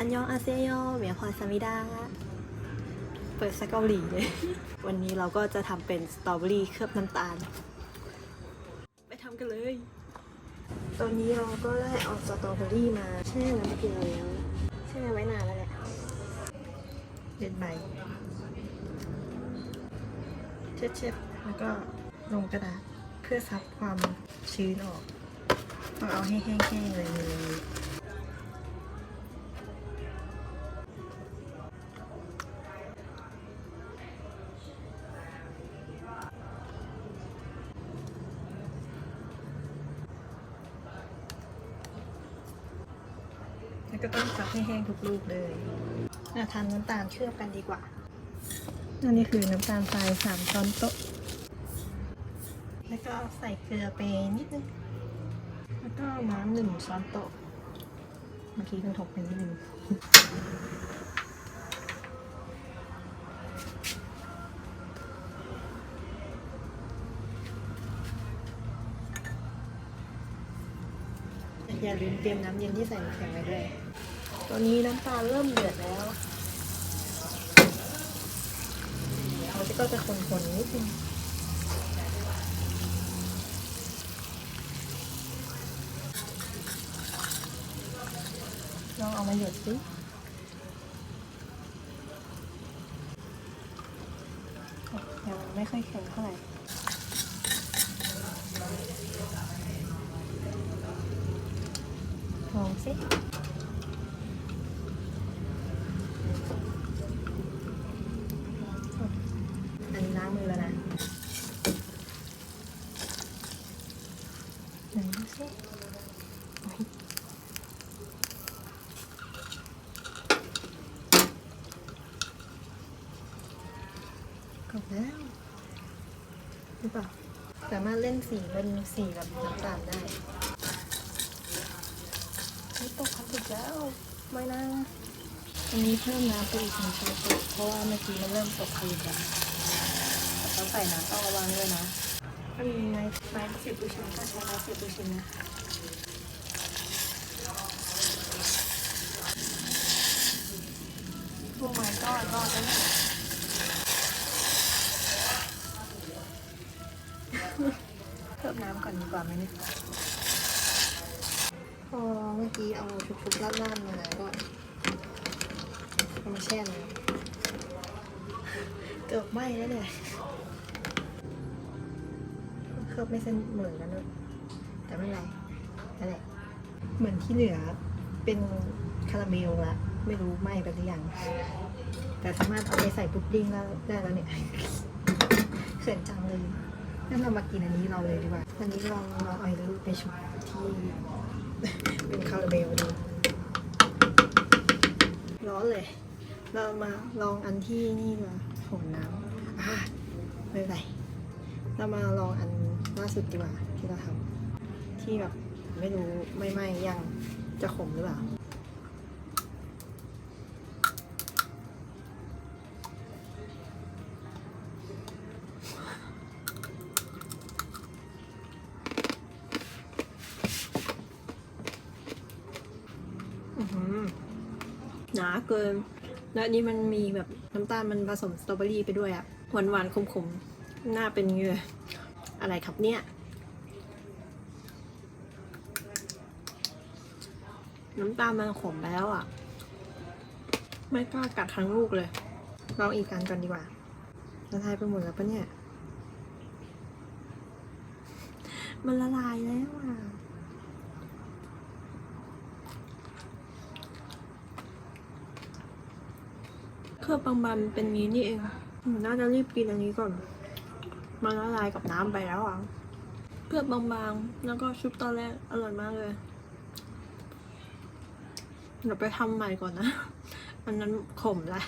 อันยองอาเซโยเมียพรสมิดา เปิดสกเกาหลีเลย วันนี้เราก็จะทำเป็นสตรอเบอรี่เคลือบน้ำตาล ไปทำกันเลย ตอนนี้เราก็ได้เอาสตรอเบอรี่มาแช่น้ำเกลือแล้วแช่ไว้นานแล้วแหละเด็ดใบเช็ดๆแล้วก็ลงกระดาษเพื่อซับความชื้นออกต้องเอาให้แห้งๆเลย แล้วก็ต้องซับให้แห้งทุกลูกเลยอะทำน้ำตาลเคลือบกันดีกว่าอันนี้คือน้ำตาลทรายสามช้อนโต๊ะ แล้วก็ใส่เกลือไปนิดนึง แล้วก็น้ำหนึ่งช้อนโต๊ะ เมื่อกี้เพิ่งถกไปนิดนึง อย่าลืมเตรียมน้ำเย็นที่ใส่น้ำแข็งไว้ด้วย ตอนนี้น้ำตาลเริ่มเดือดแล้วเราก็จะคนๆนิดนึงลองเอามาหยดสิยังไม่ค่อยแข็งเท่าไหร่ ล องสิอันนี้ล้างมือแล้วนะไหนดูสิกดแล้วหรือเปล่าสามารถเล่นสีเป็นสีแบบน้ำตาลได้ ตกพักอีกแล้วไม่นะอันนี้เพิ่มน้ำไปอีกหนึ่งช้อนโต๊ะเพราะว่าเมื่อกี้มันเริ่มตกคืนแล้วต้องใส่น้ำต้องระวังด้วยนะอันนี้ไงไม้สิบดูชินก็ใช้ไม้สิบดูชินนะโอ้ my god รอดแล้วเนี่ยเพิ่มน้ำก่อนดีกว่าไหมเนี่ยพอเมื่อ กี้เอาชุบๆราดๆมาแล้วก็เอามาแช่น้ำเกือบไหม้แล้วเนี่ยเคลือบไม่เสมอกันเลยแต่ไม่เป็นไรนั่นแหละเหมือนที่เหลือเป็นคาราเมลละไม่รู้ไหม้ไปหรือยังแต่สามารถเอาไปใส่พุดดิ้งแล้วได้แล้วเนี่ยเขินจังเลยงั้นเรามากินอันนี้เราเลยดีกว่าอันนี้ลองเราเอาลูกไปชุบที่ เป็นคาราเมลดูร้อนเลย เรามาลองอันที่นี่มาผงน้ำอะไม่เป็นไรเรามาลองอันล่าสุดดีกว่าที่เราทำที่แบบไม่รู้ไม่ไหมยังจะขมหรือเปล่า อื้อหือหนา เกิน แล้วอันนี้มันมีแบบน้ำตาลมันผสมสตรอเบอรี่ไปด้วยอะหวานหวานๆขมๆหน้าเป็นเงืออะไรครับเนี่ยน้ำตาลมันขมแล้วอะไม่กล้ากัดทั้งลูกเลยลองอีกกันก่อนดีกว่าละลายไปหมดแล้วปะเนี่ย มันละลายแล้วอะ เครือบบางๆเป็นนี้นี่เองน่าจะรีบกินอันนี้ก่อน มันละลายกับน้ำไปแล้วอะเครือบบางๆ แล้วก็ชุบตอนแรกอร่อยมากเลย เดี๋ยวไปทำใหม่ก่อนนะ อันนั้นขมแล้ว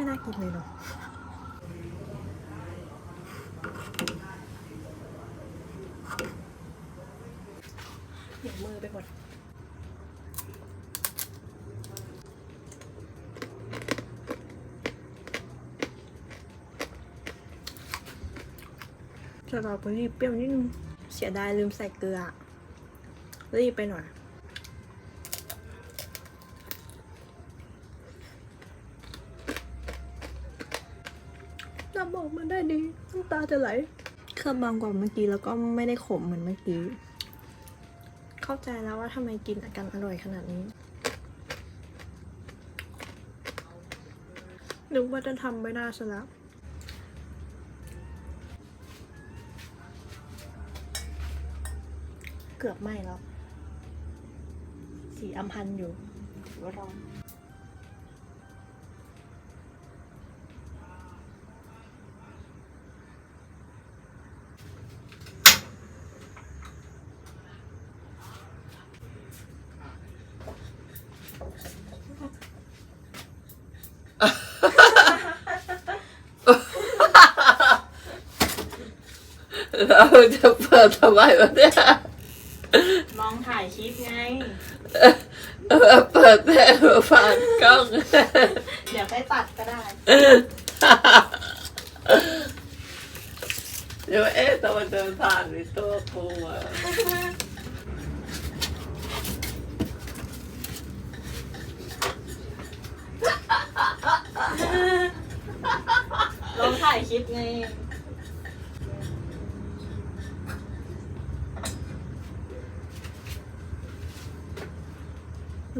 ไม่น่ากินเลยเนาะเหนียวมือไปหมดสตรอเบอรี่เปรี้ยวนิดนึงเสียดายลืมใส่เกลือรีบไปหน่อย น้ำบอกมันได้ดีน้ำตา จะไหลเครือบางกว่าเมื่อกี้แล้วก็ไม่ได้ขมเหมือนเมื่อกี้ เข้าใจแล้วว่าทำไมกินอาการอร่อยขนาดนี้นึกว่าจะทำไม่ได้ซะแล้วเกือบไหม้แล้ว สีอำพันธ์อยู่ถือว่าร้อน เราจะเปิดทำไมวะเนี่ยมองถ่ายคลิปไง เออเปิดแม่ผ่านกล้อง เดี๋ยวไปตัดก็ได้ เดี๋ยวเอ๊ะตะวันเดินผ่านในตัวกูอะลองถ่ายคลิปไง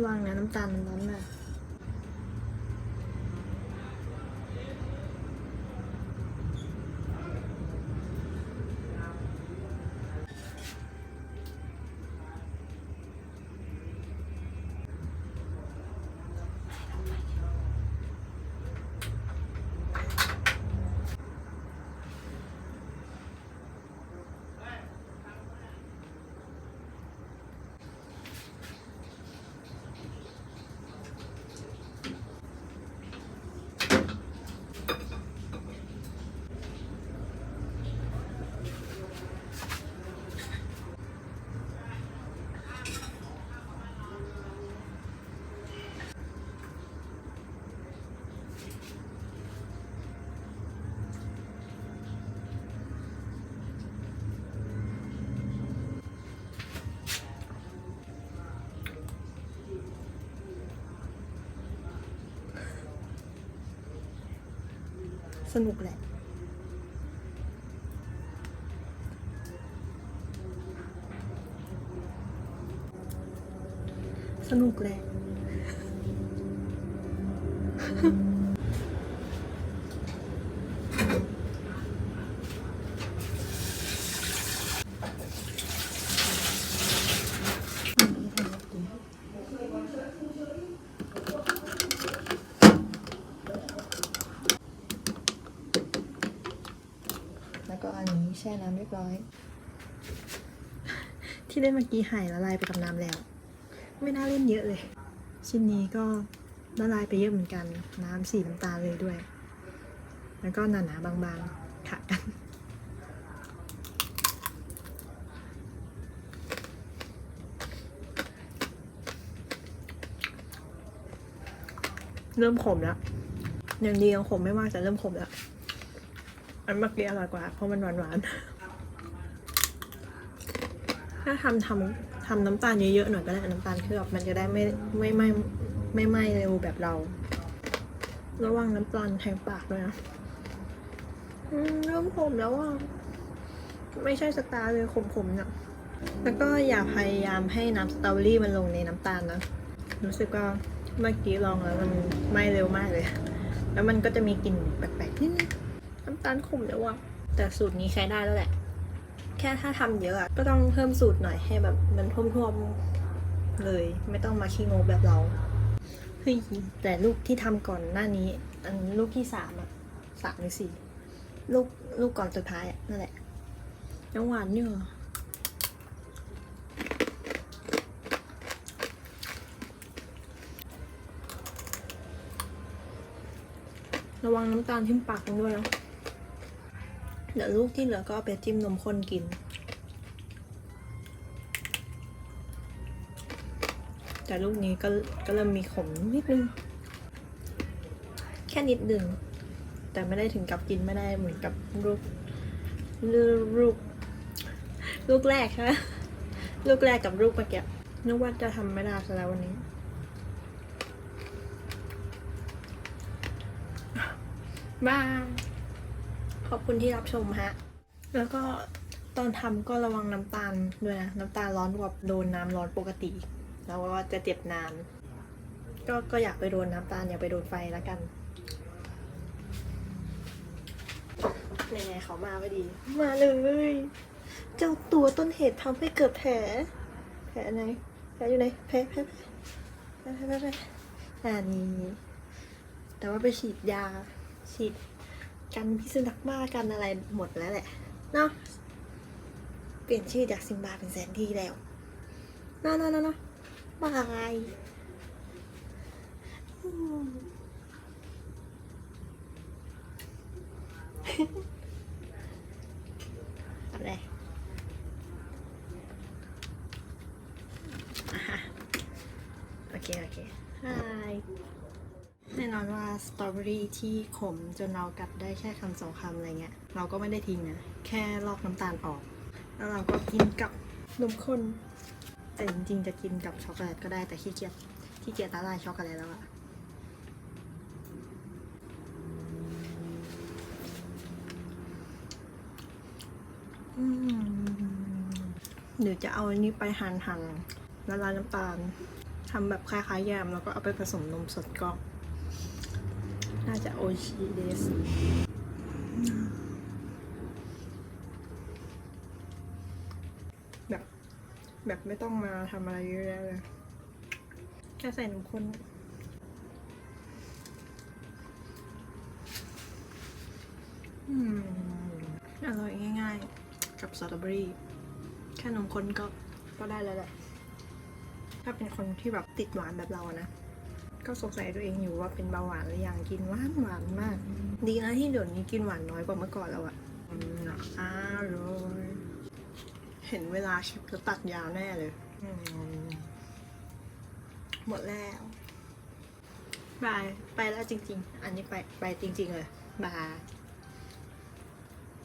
ระวังนะน้ำตาลมันร้อนมาก สนุกแหละ สนุกแหละ แล้วก็อันนี้ แช่น้ำเรียบร้อย ที่เล่นเมื่อกี้หายละลายไปกับน้ำแล้ว ไม่น่าเล่นเยอะเลย ชิ้นนี้ก็ละลายไปเยอะเหมือนกัน น้ำสีน้ำตาลเลยด้วย แล้วก็หนาๆบางๆขะกันเริ่มขมแล้วยังดียังขมไม่มากแต่เริ่มขมแล้ว อันเมื่อกี้อร่อยกว่า เพราะมันหวานหวานถ้าทำทำทำน้ำตาลเยอะๆหน่อยก็ได้น้ำตาลเคลือบมันจะได้ไม่ไม่ไม่ไม่ไหม้เร็วแบบเรา ระวังน้ำตาลแทงปากด้วยนะอืมเริ่มขมแล้วอะไม่ใช่สตาร์เลยขมๆเนี่ยแล้วก็อย่าพยายามให้น้ำสตรอเบอรี่มันลงในน้ำตาลนะ รู้สึกว่าเมื่อกี้ลองแล้วมันไหม้เร็วมากเลย แล้วมันก็จะมีกลิ่นแปลกๆนิดนึง น้ำตาลขมแล้วอะแต่สูตรนี้ใช้ได้แล้วแหละ แค่ถ้าทำเยอะอะก็ต้องเพิ่มสูตรหน่อยให้แบบมันท่วมๆเลย ไม่ต้องมาขี้โงกแบบเราเฮ้ยแต่ลูกที่ทำก่อนหน้านี้ อันลูกที่สามอะสามหรือสี่ลูกลูกก่อนสุดท้ายอะนั่นแหละยังหวานอยู่ระวังน้ำตาลทิ่มปากกันด้วยนะ เดี๋ยวลูกที่เหลือก็เอาไปจิ้มนมข้นกิน แต่ลูกนี้ก็ก็เริ่มมีขมนิดนึง แค่นิดนึง แต่ไม่ได้ถึงกับกินไม่ได้เหมือนกับลูกลูกลูกลูกแรกใช่ไหมลูกแรกกับลูกเมื่อกี้นึกว่าจะทำไม่ได้ซะแล้ววันนี้บาย ขอบคุณที่รับชมฮะ แล้วก็ตอนทำก็ระวังน้ำตาลด้วยนะ น้ำตาลร้อนกว่าโดนน้ำร้อนปกติ แล้วก็จะเจ็บนาน ก็ก็อยากไปโดนน้ำตาลอย่าไปโดนไฟแล้วกันไหนๆเขามาพอดี มาเลยเจ้าตัวต้นเหตุทำให้เกิดแผล แผลไหนแผลอยู่ไหนแผลแผลแผลแผลแผลอ่านี่แต่ว่าไปฉีดยาฉีด กันพิษสุนัขบ้ากันอะไรหมดแล้วแหละเนาะเปลี่ยนชื่อจากซิมบาเป็นแซนดี้แล้วเนาะเนาะเนาะเนาะบายอืม อะไรอะฮะโอเค โอเคฮายแน่นอนว่าสตร อรี่ที่ขมจนเรากัดได้แค่คำสองคำอะไรเงี้ย เราก็ไม่ได้ทิ้งนะ แค่ลอกน้ำตาลออก แล้วเราก็กินกับนมข้น แต่จริงๆจะกินกับช็อกโกแลตก็ได้แต่ขี้เกียจขี้เกียจละลายช็อกโกแลตแล้วอะอืมเดี๋ยวจะเอาอันนี้ไปหั่นหั่นๆละลายน้ำตาลทำแบบคล้ายๆแยมแล้วก็เอาไปผสมนมสดก็ น่าจะโอชิเดสแบบ แบบไม่ต้องมาทำอะไรเยอะแยะเลยแค่ใส่นมข้นอืมอร่อยง่ายๆ กับสตรอเบอรี่ แค่นมข้นก็ก็ได้แล้วแหละ ถ้าเป็นคนที่แบบติดหวานแบบเราอะนะ ก็สงสัยตัวเองอยู่ว่าเป็นเบาหวานหรือยังกินหวานหวานมาก ดีนะที่เดี๋ยวนี้กินหวานน้อยกว่าเมื่อก่อนแล้วอะอืมอร่อยเห็นเวลาคลิปจะตัดยาวแน่เลยอืมหมดแล้วบาย ไปแล้วจริง ๆ อันนี้ไปไปจริง ๆ เลยบาย